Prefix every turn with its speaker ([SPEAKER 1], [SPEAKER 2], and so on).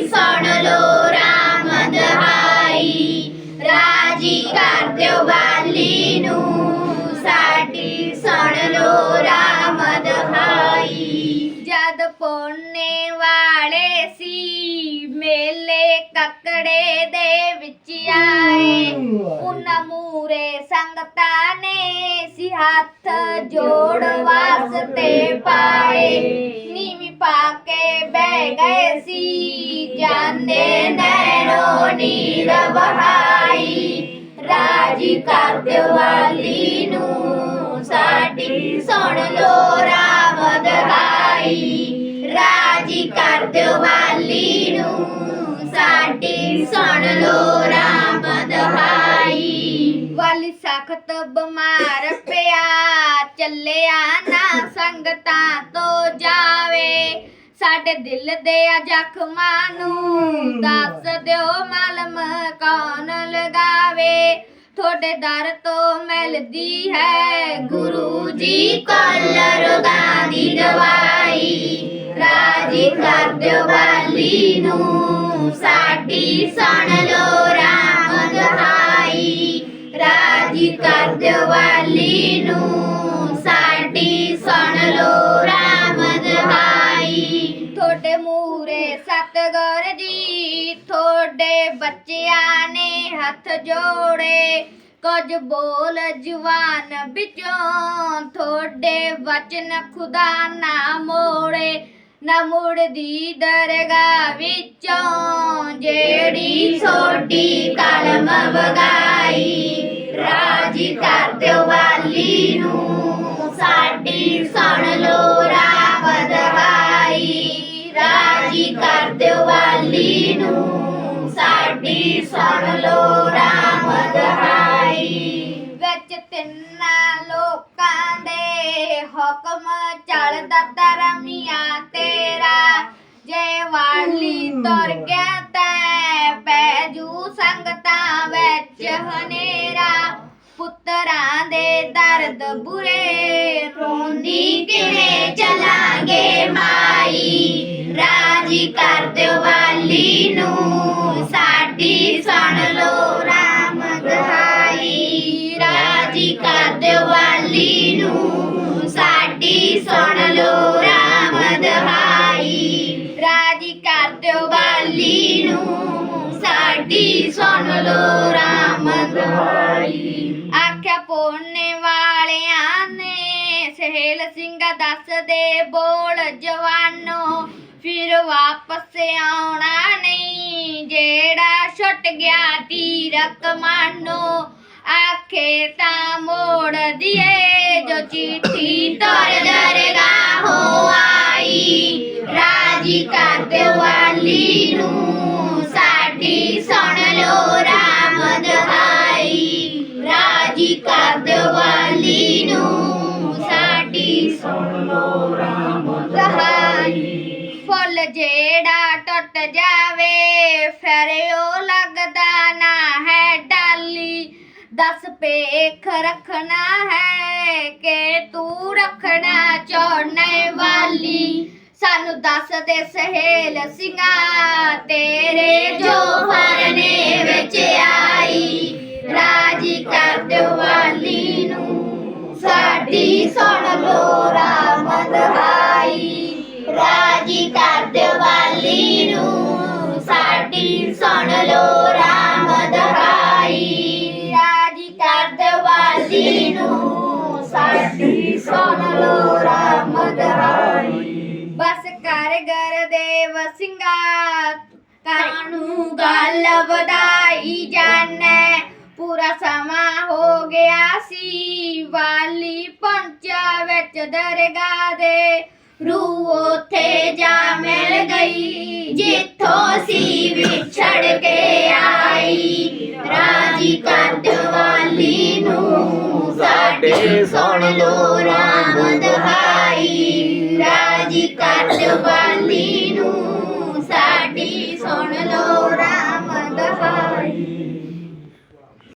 [SPEAKER 1] ਸੁਣ ਲੋ ਰਾਮ ਦਹਾਈ। ਰਾਜੀ ਕਰ ਦਿਓ ਵਾਲੀ ਨੂੰ। ਸਾਡੀ ਸੁਣ ਲੋ ਰਾਮ ਦਹਾਈ। ਜਦ ਪੋਨੇ ਵਾਲੇ ਸੀ ਮੇਲੇ ਕੱਕੜੇ ਦੇ ਵਿੱਚ ਆਏ। ਉਹਨਾਂ ਮੂਰੇ ਸੰਗਤਾਂ ਨੇ ਸੀ ਹੱਥ ਜੋੜ ਵਾਸਤੇ ਪਾਏ। ਨੀਵੀਂ ਪਾ ਕੇ ਬਹਿ ਗਏ ਸੀ। ਜਾਂਦੇ ਨੈਣੋ ਨੀਰ ਬਹਾਈ ਰਾਜੀ ਕਰ ਦਿਓ ਵਾਲੀ ਨੂੰ, ਸਾਡੀ ਸੁਣ ਲੋ ਰਾਮ ਦਹਾਈ। ਰਾਜੀ ਕਰ ਦਿਓ ਨੂੰ, ਸਾਡੀ ਸੁਣ ਲੋ ਰਾਮ ਦਹਾਈ। ਵਾਲੀ ਸਖਤ ਬਿਮਾਰ ਪਿਆ, ਚੱਲਿਆ ਨਾ ਸੰਗਤਾਂ ਤੋਂ ਜਾ ਸਾਡੇ ਦਿਲ ਦੇ ਆ ਜ਼ਖਮਾਂ ਨੂੰ ਦੱਸ ਦਿਓ ਮਲਮ ਕੌਣ ਲਗਾਵੇ? ਤੁਹਾਡੇ ਦਰ ਤੋਂ ਮਿਲਦੀ ਹੈ ਗੁਰੂ ਜੀ ਕੋਲ ਰੋਗਾਂ ਦੀ ਦਵਾਈ। ਰਾਜੀ ਕਰ ਦਿਓ ਵਾਲੀ ਨੂੰ ਸਾਡੀ ਸੁਣ ਲੋ ਰਾਮ ਦਹਾਈ। ਰਾਜੀ ਕਰ ਦਿਓ ਵਾਲੀ ਨੂੰ ਸਾਡੀ ਤੁਹਾਡੇ ਬੱਚਿਆਂ ਨੇ ਹੱਥ ਜੋੜੇ। ਕੁਝ ਬੋਲ ਜਵਾਨ ਵਿੱਚੋਂ ਤੁਹਾਡੇ ਵਚਨ ਖੁਦਾ ਨਾ ਮੋੜੇ। ਨਾ ਮੁੜਦੀ ਦਰਗਾਹ ਵਿੱਚੋਂ ਜਿਹੜੀ ਛੋਟੀ ਕਲਮ ਵਗਾਈ। ਰਾਜੀ ਕਰ ਦਿਓ ਵਾਲੀ ਨੂੰ, ਸਾਡੀ ਸੁਣ ਲੋ ਰਾਮ ਦਹਾਈ। ਵਿੱਚ ਤਿੰਨਾਂ ਲੋਕਾਂ ਦੇ ਹੁਕਮ ਚੱਲਦਾ ਧਰਮੀਆਂ ਤੇਰਾ। ਜੇ ਵਾਲੀ ਤੁਰ ਗਿਆ ਤੈ, ਪੈ ਜੂ ਸੰਗਤਾਂ ਵਿੱਚ ਹਨੇਰਾ। ਪੁੱਤਰਾਂ ਦੇ ਦਰਦ ਬੁਰੇ, ਰੋਂਦੀ ਕਿਵੇਂ ਚਲਾਂਗੇ ਮਾਈ? ਰਾਜੀ ਕਰ ਦਿਓ ਵਾਲੀ ਸੁਣ ਲੋ ਰਾਮ ਦਹਾਈ। ਰਾਜੀ ਕਰ ਦਿਓ ਵਾਲੀ ਨੂੰ, ਸਾਡੀ ਸੁਣ ਲੋ ਰਾਮ ਦਹਾਈ। ਆਖਿਆ ਪੋਨੇ ਵਾਲਿਆਂ ਨੇ, ਸਹੇਲ ਸਿੰਘ ਦੱਸਦੇ ਬੋਲ ਜਵਾਨੋ, ਫਿਰ ਵਾਪਸ ਆਉਣਾ ਨਹੀਂ, ਜਿਹੜਾ ਛੁੱਟ ਗਿਆ ਤੀਰਕ ਮਾਨੋ। ਆਖੇ ਤਾਂ ਮੋੜ ਦੀਏ, ਜੋ ਚਿੱਠੀ ਤਰ ਰਾਜੀ ਕਰ ਦਿਓ ਵਾਲੀ ਨੂੰ, ਸਾਡੀ ਸੁਣ ਲੋ ਰਾਮ ਦਹਾਈ। ਰਾਜੀ ਕਰ ਦਿਓ ਵਾਲੀ ਨੂੰ, ਸਾਡੀ ਸੁਣ ਲੋ ਰਾਮ ਦਹਾਈ। ਫੁੱਲ ਜਿਹੜਾ ਟੁੱਟ ਜਾਵੇ, ਫਿਰ ਉਹ ਲੱਗਦਾ ਨਾ ਹੈ ਡਾਲੀ। ਦਸ ਪੇਖ ਰੱਖਣਾ ਹੈ ਕਿ ਤੂੰ ਰੱਖਣਾ ਚਾਹਨੇ ਵਾਲੀ। ਸਾਨੂੰ ਦੱਸ ਦੇ ਸਹੇਲ ਸਿੰਘਾ, ਤੇਰੇ ਜੋ ਫਰਨੇ ਵਿੱਚ ਆਈ, ਰਾਜੀ ਕਰ ਦਿਓ ਵਾਲੀ ਨੂੰ। ਸਾਡੀ ਸੁਣ ਲੋ ਰਾਮ ਦਹਾਈ ਰਾਜੀ ਕਰ ਦਿਓ ਵਾਲੀ ਨੂੰ। ਸਾਡੀ ਸੁਣ ਲੋ ਰਾਮ ਦਹਾਈ ਰਾਜੀ ਕਰ ਦਿਓ ਵਾਲੀ ਨੂੰ। ਸਾਡੀ ਸੁਣ ਲੋ ਕਰ ਗਰ ਦੇਵ ਸਿੰਘਾ ਕਾਨੂੰ ਗੱਲ ਵਧਾਈ ਜਾਣੈ ਪੂਰਾ ਸਮਾਂ ਹੋ ਗਿਆ ਸੀ, ਵਾਲੀ ਪਹੁੰਚਾ ਵਿੱਚ ਦਰਗਾਹ ਦੇ। ਰੂਹ ਉਥੇ ਜਾ ਮਿਲ ਗਈ, ਜਿੱਥੋਂ ਸੀ ਵਿਛੜ ਕੇ ਆਈ। ਰਾਜੀ ਕਰ ਦਿਵਾਲੀ ਨੂੰ ਸਾਡੇ ਸੁਣ ਲੋ ਰਾਮ